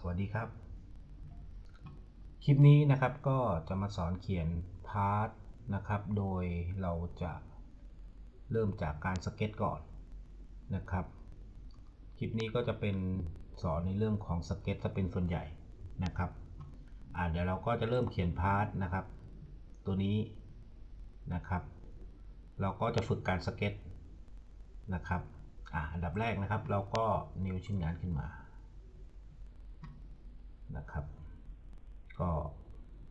สวัสดีครับ คลิปนี้นะครับก็จะมาสอนเขียนพาร์ทนะครับ โดยเราจะเริ่มจากการสเก็ตก่อนนะครับ คลิปนี้ก็จะเป็นสอนในเรื่องของสเก็ตจะเป็นส่วนใหญ่นะครับ อ่าเดี๋ยวเราก็จะเริ่มเขียนพาร์ทนะครับ ตัวนี้นะครับ เราก็จะฝึกการสเก็ตนะครับอ่าอันดับแรกนะครับ เราก็นิวชิ้นงานขึ้นมา นะครับ ก็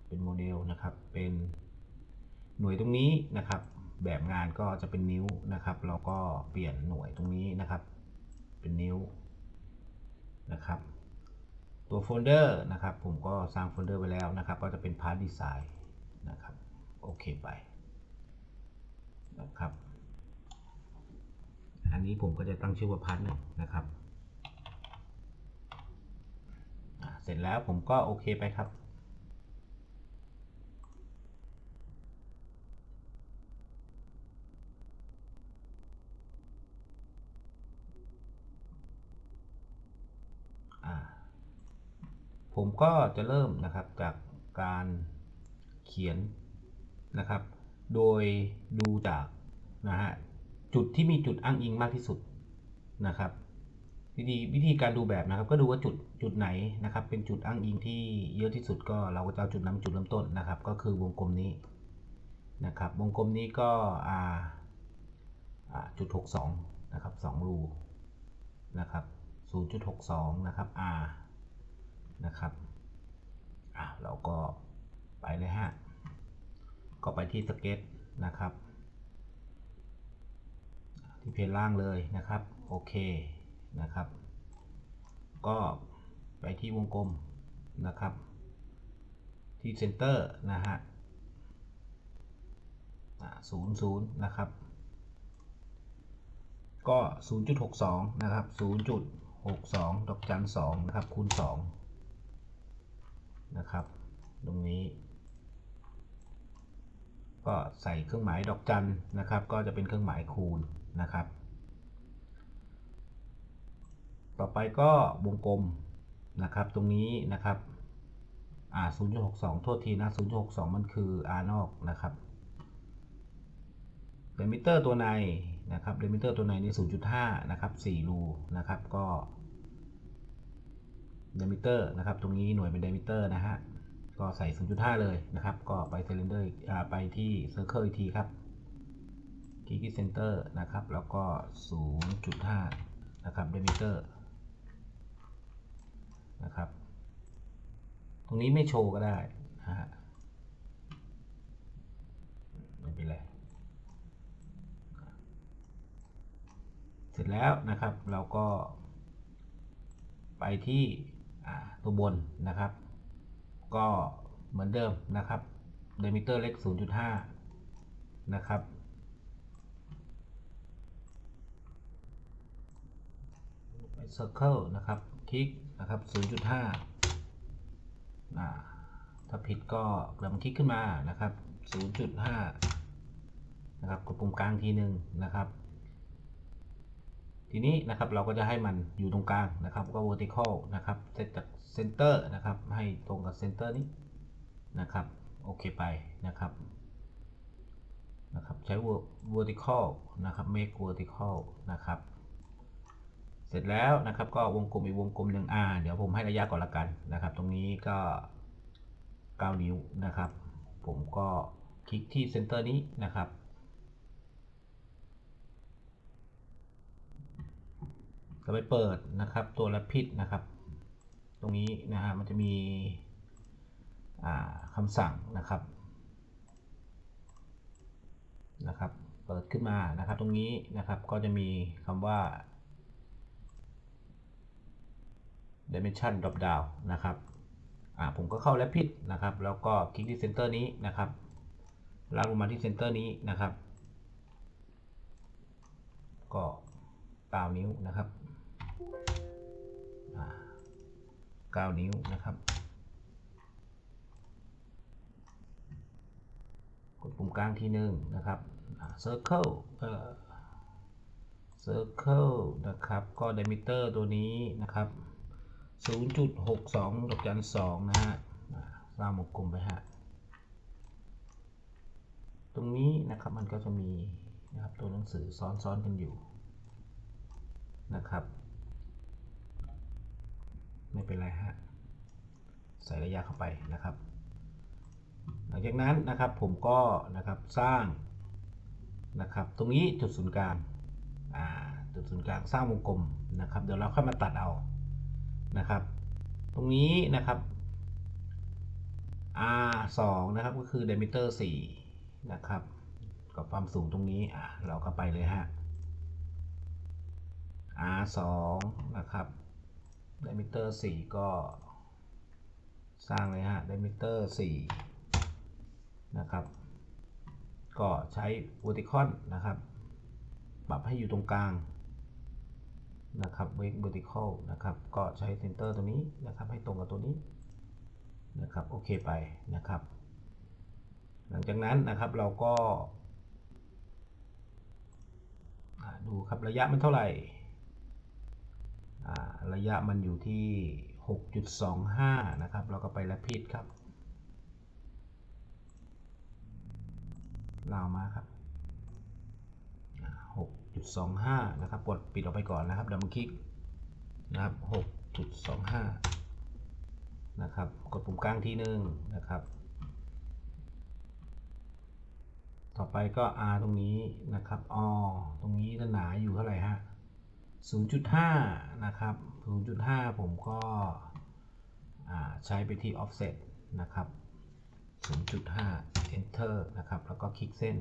เป็นโมเดลนะครับ เป็นหน่วยตรงนี้นะครับ แบบงานก็จะเป็นนิ้วนะครับเราก็เปลี่ยนหน่วยตรงนี้นะครับ เป็นนิ้วนะครับ ตัวโฟลเดอร์นะครับ ผมก็สร้างโฟลเดอร์ไปแล้วนะครับ ก็จะเป็นพาร์ทดีไซน์นะครับ โอเคไปนะครับ อันนี้ผมก็จะตั้งชื่อว่าพาร์ทหนึ่งนะครับ อ่า เสร็จแล้วผมก็โอเคไปครับ ผมก็จะเริ่มนะครับจากการเขียนนะครับ โดยดูจากนะฮะจุดที่มีจุดอ้างอิงมากที่สุดนะครับ วิธีวิธีการดูแบบนะครับ ก็ดูว่าจุดจุดไหนนะครับ เป็นจุดอ้างอิงที่เยอะที่สุดก็เราก็จะเอาจุดนั้นเป็นจุดเริ่มต้นนะครับ ก็คือวงกลมนี้นะครับ วงกลมนี้ก็อ่าอ่าจุดหกสองนะครับสองรูนะครับศูนย์จุดหกสองนะครับ r นะครับอ่าเราก็ไปเลยฮะก็ไปที่สเก็ตนะครับ ที่เพจล่างเลยนะครับ โอเค นะครับ ก็ไปที่วงกลมนะครับ ที่เซนเตอร์นะฮะศูนย์ศูนย์นะครับ ก็ 0.62 นะครับ 0.62 ดอกจัน2นะครับ คูณ 2 นะครับ ตรงนี้ ก็ใส่เครื่องหมายดอกจันนะครับ ก็จะเป็นเครื่องหมายคูณนะครับ ต่อไปก็วงกลมนะครับตรงนี้นะครับอ่า0.62 โทษทีนะ0.62 มันคือ r นอกนะครับเดมิเตอร์ตัวในนะครับเดมิเตอร์ตัวในนี่ 0.5 นะครับ 4 รูนะครับก็เดมิเตอร์นะครับ ตรงนี้หน่วยเป็นเดมิเตอร์นะฮะ ก็ใส่ 0.5 เลยนะครับ ก็ไปเซเลนเดอร์ไปที่เซอร์เคิลอีกทีครับคลิกที่เซนเตอร์นะครับ แล้วก็ 0.5 นะครับเดมิเตอร์ นะครับ ตรงนี้ไม่โชว์ก็ได้นะฮะไม่เป็นไรเสร็จแล้วนะครับเราก็ ไปที่ตัวบนนะครับ ก็เหมือนเดิมนะครับเดมิเตอร์เล็ก 0.5 นะครับไป Circle นะครับ คลิก นะครับ 0.5 ถ้าผิดก็กลับมาคลิกขึ้นมานะครับ 0.5 นะครับกดปุ่มกลางทีหนึ่งนะครับ ทีนี้นะครับเราก็จะให้มันอยู่ตรงกลางนะครับก็ vertical นะครับเซตจาก center นะครับให้ตรงกับ center นี้นะครับโอเคไปนะครับนะครับใช้ vertical นะครับ make vertical นะครับ ร็จแล้วนะครับก็วงกลมอีกวงกลมหนึ่งอ่าเดี๋ยวผมให้ระยะก่อนละกันนะครับ ตรงนี้ก็ 9 นิ้วนะครับ ผมก็คลิกที่ center นี้นะครับก็ไปเปิดนะครับตัวรับพิษนะครับ ตรงนี้นะฮะมันจะมีคำสั่งนะครับนะครับ เปิดขึ้นมานะครับ ตรงนี้นะครับก็จะมีคำว่า dimension drop down นะครับอ่าผมก็เข้าแล้วพิษนะครับ แล้วก็คลิกที่เซนเตอร์นี้นะครับลากลงมาที่เซนเตอร์นี้นะครับ ก็9นิ้วนะครับ9นิ้วนะครับ กดปุ่มกลางทีหนึ่งนะครับ circle เอ่อ circle นะครับ ก็ diameter ตัวนี้นะครับ 0.62ดอกจันสองนะฮะสร้างวงกลมไปฮะ ตรงนี้นะครับมันก็จะมีนะครับตัวหนังสือซ้อนๆกันอยู่นะครับ ไม่เป็นไรฮะ ใส่ระยะเข้าไปนะครับ หลังจากนั้นนะครับผมก็นะครับสร้างนะครับ ตรงนี้จุดศูนย์กลางอ่าจุดศูนย์กลางสร้างวงกลมนะครับ เดี๋ยวเราค่อยมาตัดเอา นะครับ ตรงนี้นะครับ R 2นะครับก็คือ diameter 4นะครับ กับความสูงตรงนี้อะเราก็ไปเลยฮะ R 2นะครับ diameter 4 ก็ สร้างเลยฮะ diameter 4นะครับ ก็ใช้ v e r t i c a นะครับ ปรับให้อยู่ตรงกลาง นะครับ wake vertical นะครับ ก็ใช้ center ตัวนี้นะครับให้ตรงกับตัวนี้นะครับโอเคไปนะครับ หลังจากนั้นนะครับเราก็ ดูครับระยะมันเท่าไหร่ระยะมันอยู่ที่ 6.25 นะครับ เราก็ไปแลพิดครับลาวมาครับ 6.25 นะครับ กดปิดออกไปก่อนนะครับดับเบิลคลิกนะครับ 6.25 นะครับ กดปุ่มกลางทีหนึ่งนะครับ ต่อไปก็ R ตรงนี้นะครับอตรงนี้หนาอยู่เท่าไหร่ฮะ 0.5 นะครับ 0.5 ผมก็ใช้ไปที่ offset นะครับ 0.5 enter นะครับ แล้วก็คลิกเส้น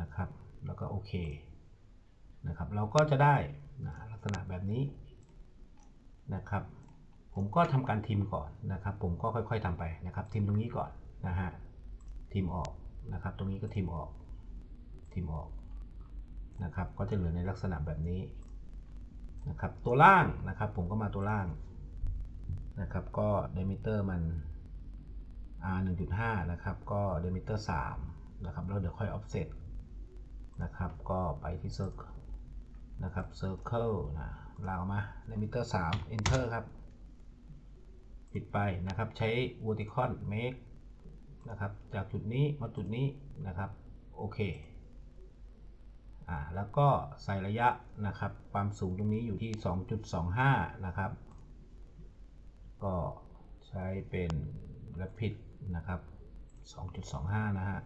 นะครับ แล้วก็โอเค นะครับ เราก็จะได้นะลักษณะแบบนี้นะครับ ผมก็ทำการทิมก่อนนะครับ ผมก็ค่อย ๆทำไปนะครับ ทิมตรงนี้ก่อนนะฮะทิมออกนะครับ ตรงนี้ก็ทิมออก ทิมออกนะครับ ก็จะเหลือในลักษณะแบบนี้นะครับ ตัวล่างนะครับ ผมก็มาตัวล่างนะครับ ก็เดมิเตอร์มัน R 1.5 นะครับ ก็เดมิเตอร์3นะครับ แล้วเดี๋ยวค่อย offset นะครับ ก็ไปที่ circle นะครับ circle นะลากออกมาเดมิเตอร์ 3 enter ครับ ปิดไปนะครับ ใช้ vertical make นะครับ จากจุดนี้มาจุดนี้นะครับ โอเค อ่า แล้วก็ใส่ระยะนะครับ ความสูงตรงนี้อยู่ที่ 2.25 นะครับ ก็ใช้เป็น rapid นะครับ 2.25 นะฮะ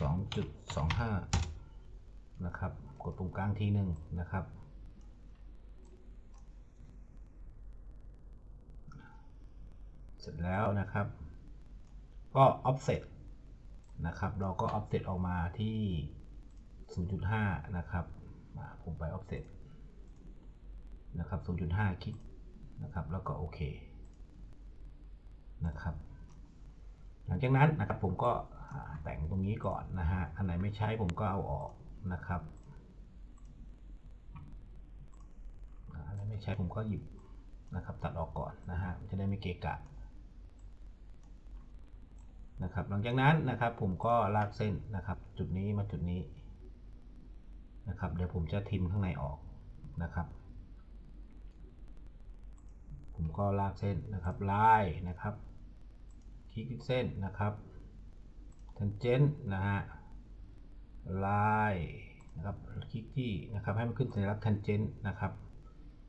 2.25 นะครับ กดปุ่มกลางทีหนึ่งนะครับ เสร็จแล้วนะครับ ก็ offset นะครับ เราก็ offset ออกมาที่ 0.5 นะครับผมไป offset นะครับ 0.5 คลิกนะครับ แล้วก็โอเคนะครับ หลังจากนั้นนะครับผมก็ แต่งตรงนี้ก่อนนะฮะ อันไหนไม่ใช้ผมก็เอาออกนะครับ อันไหนไม่ใช้ผมก็หยิบนะครับ ตัดออกก่อนนะฮะ จะได้ไม่เกะกะนะครับ หลังจากนั้นนะครับผมก็ลากเส้นนะครับ จุดนี้มาจุดนี้นะครับ เดี๋ยวผมจะทิมข้างในออกนะครับ ผมก็ลากเส้นนะครับไล่นะครับคลิกเส้นนะครับ tangent นะฮะไล่นะครับคลิกที่นะครับให้มันขึ้นสัญลักษณ์ tangent นะครับ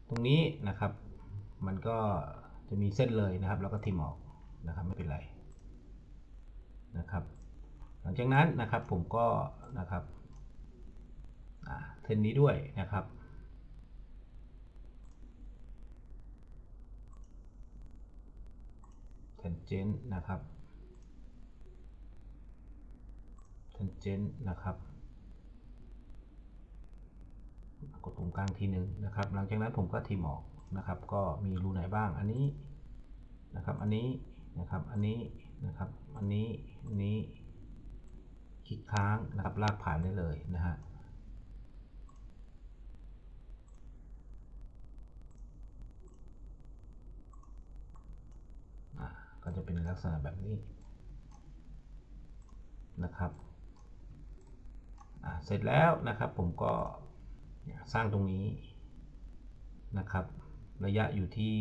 ตรงนี้นะครับ มันก็จะมีเส้นเลยนะครับ แล้วก็ทิมออกนะครับไม่เป็นไรนะครับ หลังจากนั้นนะครับผมก็นะครับอ่าเทนนี้ด้วยนะครับ tangent นะครับ tangent นะครับกดปุ่มกลางทีหนึ่งนะครับ หลังจากนั้นผมก็ทีมออกนะครับ ก็มีรูไหนบ้างอันนี้นะครับ อันนี้นะครับ อันนี้นะครับ อันนี้อันนี้คลิกค้างนะครับลากผ่านได้เลยนะฮะก็จะเป็นลักษณะแบบนี้นะครับ เสร็จแล้วนะครับผมก็สร้างตรงนี้นะครับ ระยะอยู่ที่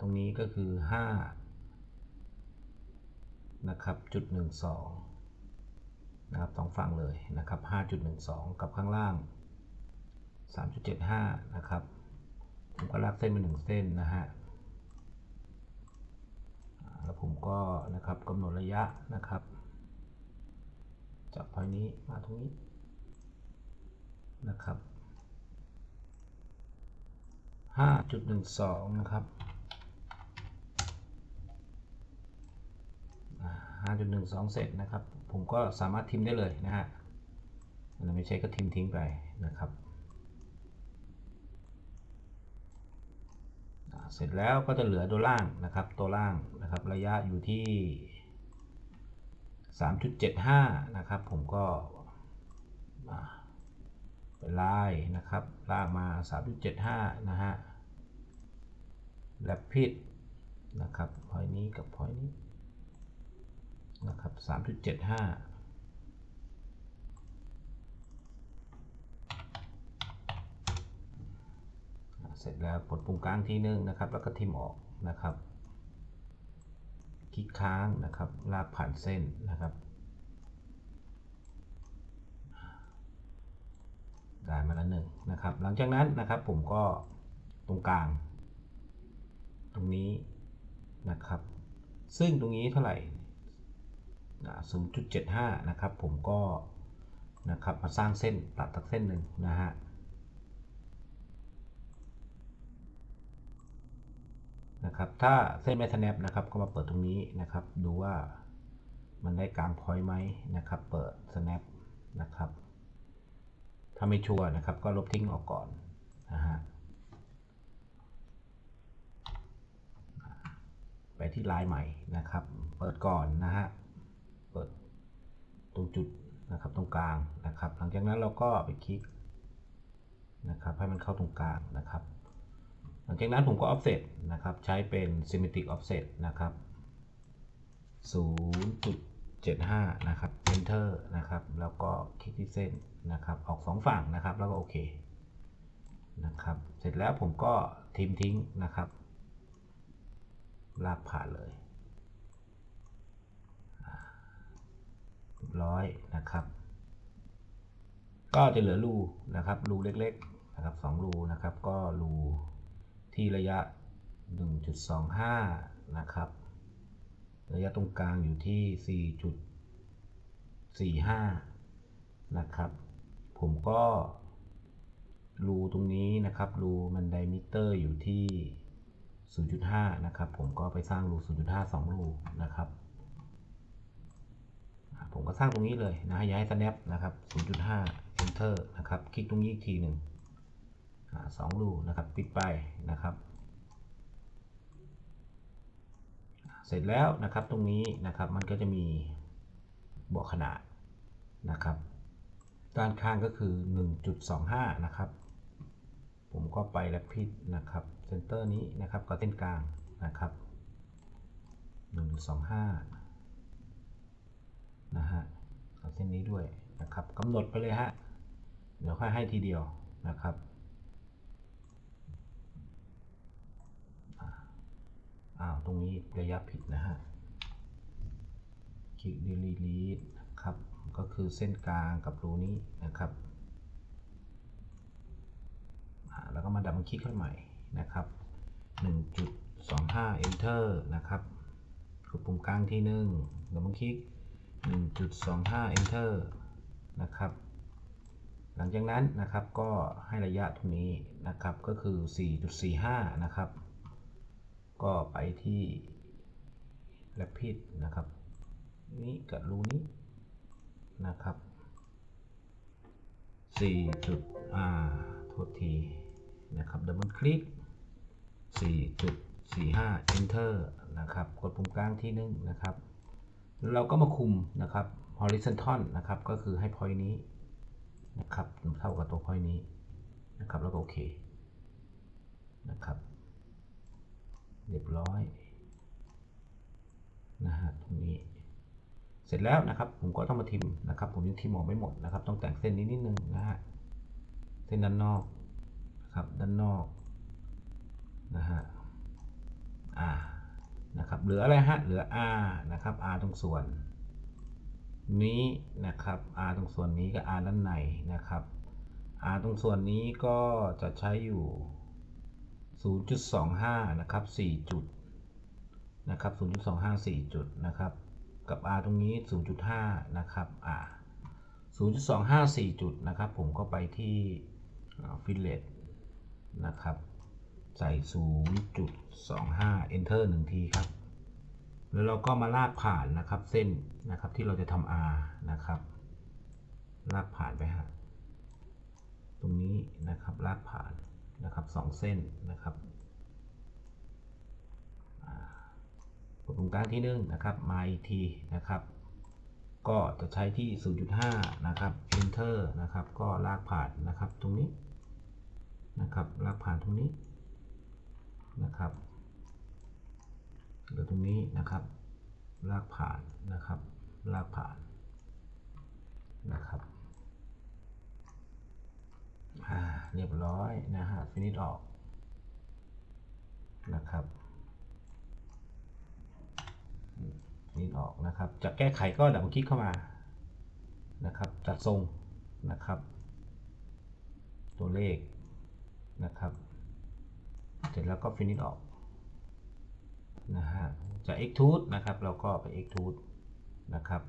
ตรงนี้ก็คือ 5 นะครับจุด12นะครับสองฝั่งเลยนะครับ 5.12 กับข้างล่าง 3.75 นะครับ ผมก็ลากเส้นเป็นหนึ่งเส้นนะฮะแล้วผมก็นะครับกำหนดระยะนะครับ จากพอยนี้มาตรงนี้นะครับ 5.12 นะครับอ่า5.12 เสร็จนะครับ ผมก็สามารถทิมได้เลยนะฮะไม่ใช่ก็ทิมทิ้งไปนะครับ เสร็จแล้วก็จะเหลือตัวล่างนะครับ ตัวล่างนะครับ ระยะอยู่ที่ 3.75 นะครับ ผมก็อ่าเป็นลายนะครับ ลากมา 3.75 นะฮะแลบพิดนะครับพอยนี้กับพอยนี้นะครับ 3.75เสร็จแล้วกดปุ่มกลางทีนึงนะครับ แล้วก็ทิมออกนะครับ คลิกค้างนะครับ ลากผ่านเส้นนะครับได้มาแล้วหนึ่งนะครับ หลังจากนั้นนะครับผมก็ตรงกลาง ตรงนี้นะครับ ซึ่งตรงนี้เท่าไหร่อ่า0.75 นะครับ ผมก็นะครับมาสร้างเส้นตัดตักเส้นหนึ่งนะฮะ นะครับ ถ้าเส้นไม่ snap นะครับ ก็มาเปิดตรงนี้นะครับ ดูว่ามันได้กลางพอยต์ไหมนะครับ เปิด snap นะครับ ถ้าไม่ชัวร์นะครับ ก็ลบทิ้งออกก่อนนะฮะ ไปที่ลายใหม่นะครับ เปิดก่อนนะฮะ เปิดตรงจุดนะครับตรงกลางนะครับ หลังจากนั้นเราก็ไปคลิกนะครับให้มันเข้าตรงกลางนะครับ หลังจากนั้นผมก็ offset นะครับ ใช้เป็น symmetric offset นะครับ 0.75 นะครับ enter นะครับ แล้วก็คลิกที่เส้นนะครับ ออกสองฝั่งนะครับ แล้วก็โอเค นะครับ เสร็จแล้วผมก็ทิมทิ้งนะครับ ลากผ่านเลยร้อยนะครับ ก็จะเหลือรูนะครับ รูเล็กๆนะครับสองรูนะครับ ก็รู ที่ระยะ 1.25 นะครับ ระยะตรงกลางอยู่ที่ 4.45 นะครับ ผมก็รูตรงนี้นะครับรูมันไดมิเตอร์อยู่ที่ 0.5 นะครับ ผมก็ไปสร้างรู 0.5 2 รูนะครับ ผมก็สร้างตรงนี้เลยนะย้าย snap นะครับ 0.5 enter นะครับ คลิกตรงนี้อีกทีหนึ่ง สองรูนะครับปิดไปนะครับ เสร็จแล้วนะครับตรงนี้นะครับมันก็จะมีบอกขนาดนะครับ ด้านข้างก็คือ 1.25 นะครับ ผมก็ไปแลพิดนะครับเซนเตอร์นี้นะครับก็เส้นกลางนะครับ 1.25 นะฮะเอาเส้นนี้ด้วยนะครับกำหนดไปเลยฮะเดี๋ยวค่อยให้ทีเดียวนะครับ อ้าวตรงนี้ระยะผิดนะฮะคลิก delete ครับก็คือเส้นกลางกับรูนี้นะครับแล้วก็มาดับมันคลิกขึ้นใหม่นะครับ 1.25 enter นะครับกดปุ่มกลางที่หนึ่งดับมันคลิก 1.25 enter นะครับ หลังจากนั้นนะครับก็ให้ระยะตรงนี้นะครับก็คือ 4.45 นะครับ ก็ไปที่ rapid นะครับ นี้กับรูนี้นะครับ4จุดอ่าโทษทีนะครับดับเบิลคลิก4.45 enter นะครับ กดปุ่มกลางที่นึงนะครับ เราก็มาคุมนะครับ horizontal นะครับ ก็คือให้ point นี้นะครับเท่ากับตัว point นี้นะครับ แล้วก็โอเคนะครับ เรียบร้อยนะฮะตรงนี้ เสร็จแล้วนะครับ ผมก็ต้องมาทิมนะครับ ผมยังทิมออกไม่หมดนะครับ ต้องแต่งเส้นนี้นิดนึงนะฮะเส้นด้านนอกนะครับด้านนอกนะฮะอ่านะครับเหลืออะไรฮะเหลือ r นะครับ r ตรงส่วน นี้นะครับ r ตรงส่วนนี้ก็ r ด้านในนะครับ r ตรงส่วนนี้ก็จะใช้อยู่ 0.25 นะครับ 4 จุดนะครับ 0.25 4 จุดนะครับ กับ r ตรงนี้ 0.5 นะครับ r 0.25 4 จุดนะครับ ผมก็ไปที่ฟิลเลตนะครับ ใส่ 0.25 enter 1 ทีครับ แล้วเราก็มาลากผ่านนะครับเส้นนะครับที่เราจะทำ R นะครับ ลากผ่านไปฮะตรงนี้นะครับลากผ่าน นะครับสองเส้นนะครับกดตรงกลางที่หนึ่งนะครับมาอีกทีนะครับ ก็จะใช้ที่ 0.5 นะครับ enter นะครับ ก็ลากผ่านนะครับตรงนี้นะครับ ลากผ่านตรงนี้นะครับเหลือตรงนี้นะครับ ลากผ่านนะครับ ลากผ่านนะครับ อ่าเรียบร้อยนะฮะฟินิชออกนะครับฟินิชออกนะครับ จะแก้ไขก็ดับเบิลคลิกเข้ามานะครับจัดทรงนะครับ ตัวเลขนะครับ เสร็จแล้วก็ฟินิชออกนะฮะจะ extrude นะครับ เราก็ไป extrude นะครับ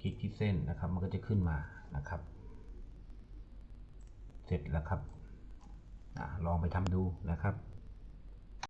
คลิกที่เส้นนะครับ มันก็จะขึ้นมานะครับ เสร็จแล้วครับอลองไปทำดูนะครับ